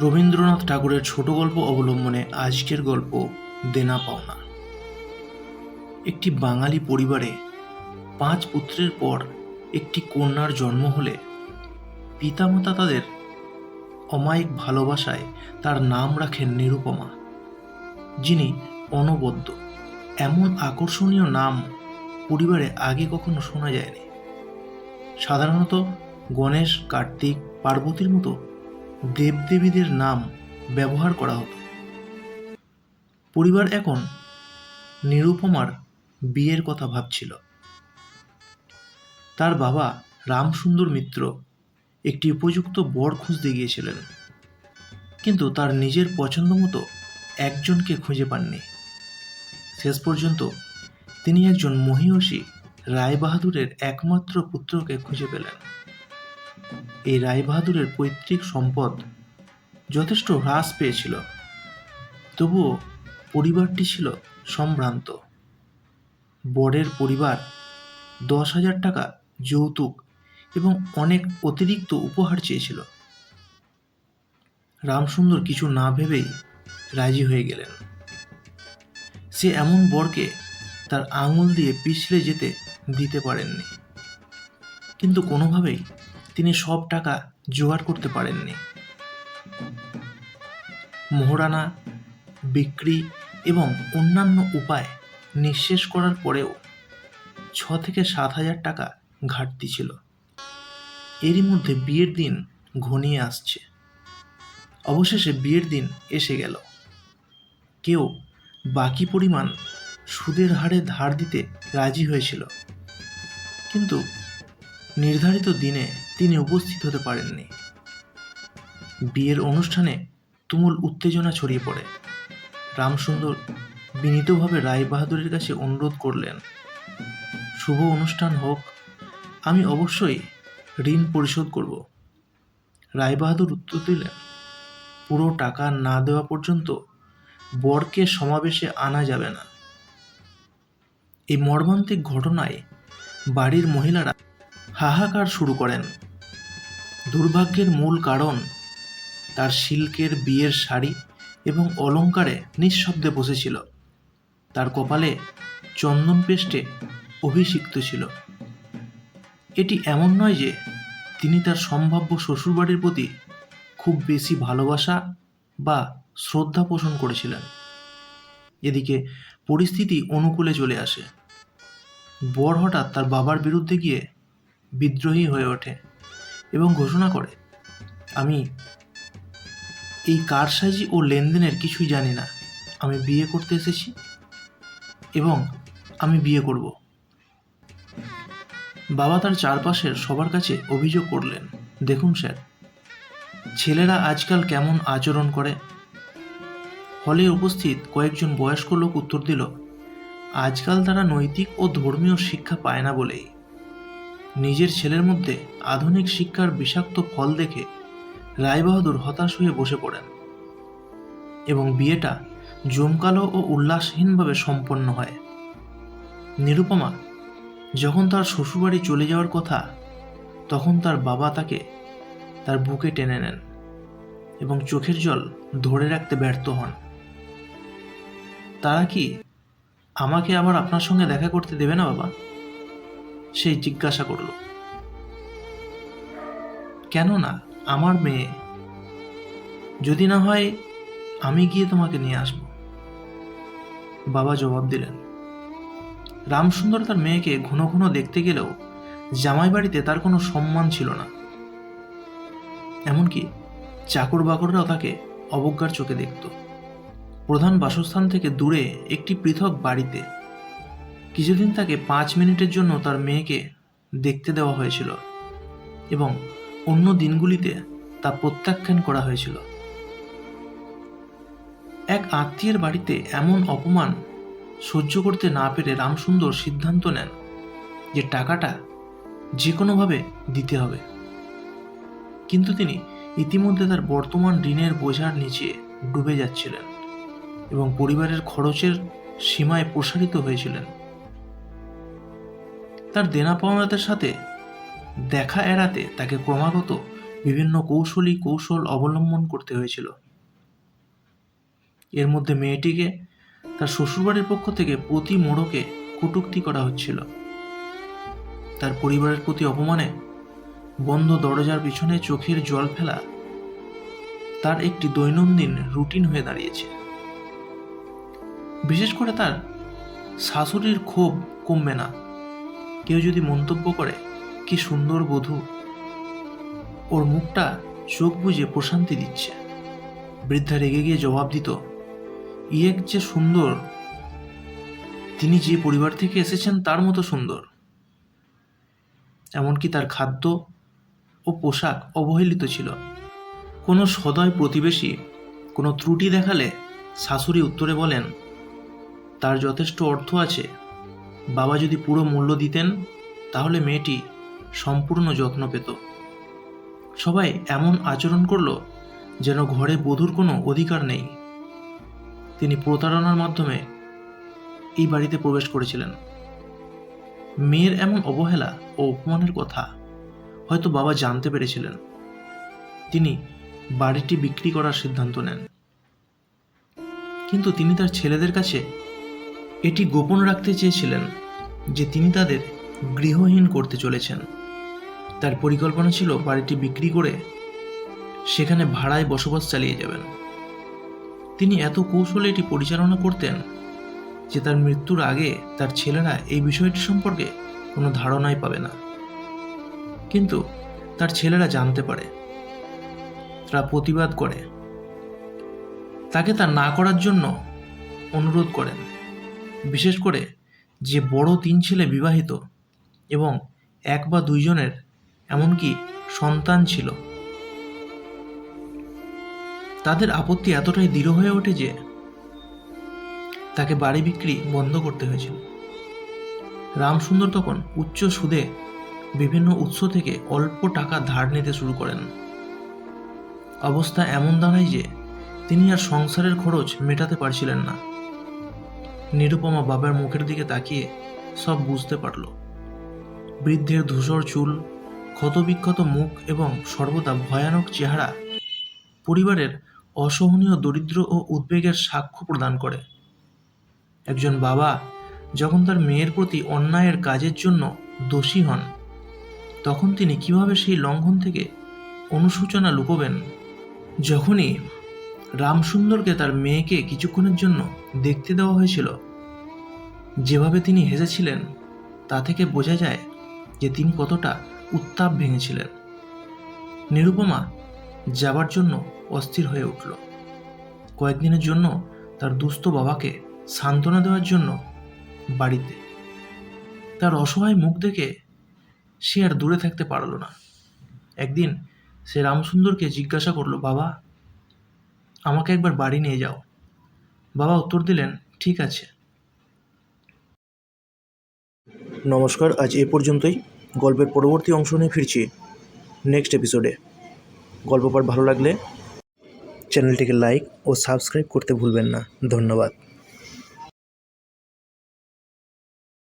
রবীন্দ্রনাথ ঠাকুরের ছোট গল্প অবলম্বনে আজকের গল্প দেনা পাওনা। একটি বাঙালি পরিবারে পাঁচ পুত্রের পর একটি কন্যার জন্ম হলে পিতামাতা তাদের অমায়িক ভালোবাসায় তার নাম রাখেন নিরুপমা, যিনি অনবদ্য। এমন আকর্ষণীয় নাম পরিবারে আগে কখনো শোনা যায়নি। সাধারণত গণেশ, কার্তিক, পার্বতীর মতো দেবদেবীদের নাম ব্যবহার করা হতো। পরিবার এখন নিরুপমার বিয়ের কথা ভাবছিল। তার বাবা রামসুন্দর মিত্র একটি উপযুক্ত বর খুঁজতে গিয়েছিলেন। কিন্তু তার নিজের পছন্দ মতো একজনকে খুঁজে পাননি। শেষ পর্যন্ত তিনি একজন মহিষী রায়বাহাদুরের একমাত্র পুত্রকে খুঁজে পেলেন। এই রায়বাহাদুরের পৈতৃক সম্পদ যথেষ্ট হ্রাস পেয়েছিল। তবুও পরিবারটি ছিল সম্ভ্রান্ত। বরের পরিবার দশ হাজার টাকা যৌতুক এবং অনেক অতিরিক্ত উপহার চেয়েছিল। রামসুন্দর কিছু না ভেবেই রাজি হয়ে গেলেন। সে এমন বরকে তার আঙুল দিয়ে পিছলে যেতে দিতে পারেননি। কিন্তু কোনোভাবেই তিনি সব টাকা জোগাড় করতে পারেননি। মোহরানা, বিক্রি এবং অন্যান্য উপায় নিঃশেষ করার পরেও ছ থেকে সাত হাজার টাকা ঘাটতি ছিল। এরই মধ্যে বিয়ের দিন ঘনিয়ে আসছে। অবশেষে বিয়ের দিন এসে গেল। কেউ বাকি পরিমাণ সুদের হারে ধার দিতে রাজি হয়েছিল। কিন্তু নির্ধারিত দিনে তিনি উপস্থিত হতে পারেননি। বিয়ের অনুষ্ঠানে তুমুল উত্তেজনা ছড়িয়ে পড়ে। রামসুন্দর বিনীতভাবে রায় বাহাদুরের কাছে অনুরোধ করলেন, শুভ অনুষ্ঠান হোক, আমি অবশ্যই ঋণ পরিশোধ করব। রায়বাহাদুর উত্তর দিলেন, পুরো টাকা না দেওয়া পর্যন্ত বরকে সমাবেশে আনা যাবে না। এই মর্মান্তিক ঘটনায় বাড়ির মহিলারা হাহাকার শুরু করেন। দুর্ভাগ্যের মূল কারণ তার সিল্কের বিয়ের শাড়ি এবং অলংকারে নিঃশব্দে বসেছিল। তার কপালে চন্দন পেস্টে অভিষিক্ত ছিল। এটি এমন নয় যে তিনি তার সম্ভাব্য শ্বশুরবাড়ির প্রতি খুব বেশি ভালোবাসা বা শ্রদ্ধা পোষণ করেছিলেন। এদিকে পরিস্থিতি অনুকূলে চলে আসে। বর হঠাৎ তার বাবার বিরুদ্ধে গিয়ে বিদ্রোহী হয়ে ওঠে এবং ঘোষণা করে, আমি এই কারসাজি ও লেনদেনের কিছুই জানি না। আমি বিয়ে করতে এসেছি এবং আমি বিয়ে করব। বাবা তার চারপাশের সবার কাছে অভিযোগ করলেন, দেখুন স্যার, ছেলেরা আজকাল কেমন আচরণ করে? হলে উপস্থিত কয়েকজন বয়স্ক লোক উত্তর দিল, আজকাল তারা নৈতিক ও ধর্মীয় শিক্ষা পায় না বলেই। নিজের ছেলের মধ্যে আধুনিক শিক্ষার বিষাক্ত ফল দেখে রায়বাহাদুর হতাশ হয়ে বসে পড়েন এবং বিয়েটা জমকালো ও উল্লাসহীনভাবে সম্পন্ন হয়। নিরুপমা যখন তার শ্বশুরবাড়ি চলে যাওয়ার কথা, তখন তার বাবা তাকে তার বুকে টেনে নেন এবং চোখের জল ধরে রাখতে ব্যর্থ হন। তারা কি আমাকে আবার আপনার সঙ্গে দেখা করতে দেবে না, বাবা? সেই জিজ্ঞাসা করল কেন না আমার মেয়ে, যদি না হয় আমি গিয়ে তোমাকে নিয়ে আসব। বাবা জবাব দিলেন, রামসুন্দর তার মেয়েকে ঘন ঘন দেখতে গেলেও জামাই বাড়িতে তার কোনো সম্মান ছিল না। এমনকি চাকর বাকররাও তাকে অবজ্ঞার চোখে দেখত। প্রধান বাসস্থান থেকে দূরে একটি পৃথক বাড়িতে কিছুদিন তাকে পাঁচ মিনিটের জন্য তার মেয়েকে দেখতে দেওয়া হয়েছিল এবং অন্য দিনগুলিতে তা প্রত্যাখ্যান করা হয়েছিল। এক আত্মীয়ের বাড়িতে এমন অপমান সহ্য করতে না পেরে রামসুন্দর সিদ্ধান্ত নেন যে টাকাটা যে কোনোভাবে দিতে হবে। কিন্তু তিনি ইতিমধ্যে তার বর্তমান ঋণের বোঝার নিচে ডুবে যাচ্ছিলেন এবং পরিবারের খরচের সীমায় প্রসারিত হয়েছিলেন। তার দেনা পাওনাদের সাথে দেখা এড়াতে তাকে ক্রমাগত বিভিন্ন কৌশলী কৌশল অবলম্বন করতে হয়েছিল। এর মধ্যে মেয়েটিকে তার শ্বশুরবাড়ির পক্ষ থেকে প্রতি মোড়কে কটূক্তি করা হচ্ছিল। তার পরিবারের প্রতি অপমানে বন্ধ দরজার পিছনে চোখের জল ফেলা তার একটি দৈনন্দিন রুটিন হয়ে দাঁড়িয়েছে। বিশেষ করে তার শাশুড়ির ক্ষোভ কমবে না। কেউ যদি মন্তব্য করে, কি সুন্দর বধূ। ওর মুখটা চোখ বুজে প্রশান্তি দিচ্ছে। বৃদ্ধা রেগে গিয়ে জবাব দিত ইয়েক যে সুন্দর। তিনি যে পরিবার থেকে এসেছেন তার মতো সুন্দর। এমনকি তার খাদ্য ও পোশাক অবহেলিত ছিল। কোনো সদয় প্রতিবেশী কোনো ত্রুটি দেখালে শাশুড়ি উত্তরে বলেন, তার যথেষ্ট অর্থ আছে। বাবা যদি পুরো মূল্য দিতেন, তাহলে মেয়েটি সম্পূর্ণ যত্ন পেত। সবাই এমন আচরণ করল যেন ঘরে বধূর কোনো অধিকার নেই। তিনি প্রতারণার মাধ্যমে এই বাড়িতে প্রবেশ করেছিলেন। মেয়ের এমন অবহেলা ও অপমানের কথা হয়তো বাবা জানতে পেরেছিলেন। তিনি বাড়িটি বিক্রি করার সিদ্ধান্ত নেন। কিন্তু তিনি তার ছেলেদের কাছে এটি গোপন রাখতে চেয়েছিলেন যে তিনি তাদের গৃহহীন করতে চলেছেন। তার পরিকল্পনা ছিল বাড়িটি বিক্রি করে সেখানে ভাড়ায় বসবাস চালিয়ে যাবেন। তিনি এত কৌশলে এটি পরিচালনা করতেন যে তার মৃত্যুর আগে তার ছেলেরা এই বিষয়টি সম্পর্কে কোনো ধারণাই পাবে না। কিন্তু তার ছেলেরা জানতে পারে। তারা প্রতিবাদ করে। তাকে তা না করার জন্য অনুরোধ করেন। বিশেষ করে যে বড় তিন ছেলে বিবাহিত এবং এক বা দুইজনের এমনকি সন্তান ছিল। তাদের আপত্তি এতটাই দৃঢ় হয়ে ওঠে যে তাকে বাড়ি বিক্রি বন্ধ করতে হয়েছিল। রামসুন্দর তখন উচ্চ সুদে বিভিন্ন উৎস থেকে অল্প টাকা ধার নিতে শুরু করেন। অবস্থা এমন দাঁড়ায় যে তিনি আর সংসারের খরচ মেটাতে পারছিলেন না। নিরুপমা বাবার মুখের দিকে তাকিয়ে সব বুঝতে পারল। বৃদ্ধের ধূসর চুল, ক্ষতবিক্ষত মুখ এবং সর্বদা ভয়ানক চেহারা পরিবারের অসহনীয় দরিদ্র ও উদ্বেগের সাক্ষ্য প্রদান করে। একজন বাবা যখন তার মেয়ের প্রতি অন্যায়ের কাজের জন্য দোষী হন, তখন তিনি কীভাবে সেই লঙ্ঘন থেকে অনুশোচনা লুকোবেন? যখনই রামসুন্দরকে তার মেয়েকে কিছুক্ষণের জন্য দেখতে দেওয়া হয়েছিল। যেভাবে তিনি হেসেছিলেন, তা থেকে বোঝা যায় যে তিনি কতটা উত্তাপ ভেঙেছিলেন। নিরুপমা যাবার জন্য অস্থির হয়ে উঠল। কয়েকদিনের জন্য তার দুস্থ বাবাকে সান্ত্বনা দেওয়ার জন্য বাড়িতে। তার অসহায় মুখ দেখে সে আর দূরে থাকতে পারল না। একদিন সে রামসুন্দরকে জিজ্ঞাসা করল, বাবা আমাকে একবার বাড়ি নিয়ে যাও। বাবা উত্তর দিলেন, ঠিক আছে। নমস্কার, আজ এ পর্যন্তই। গল্পের পরবর্তী অংশ নিয়ে ফিরছি নেক্সট এপিসোডে। গল্প পাঠ ভালো লাগলে চ্যানেলটিকে লাইক ও সাবস্ক্রাইব করতে ভুলবেন না। ধন্যবাদ।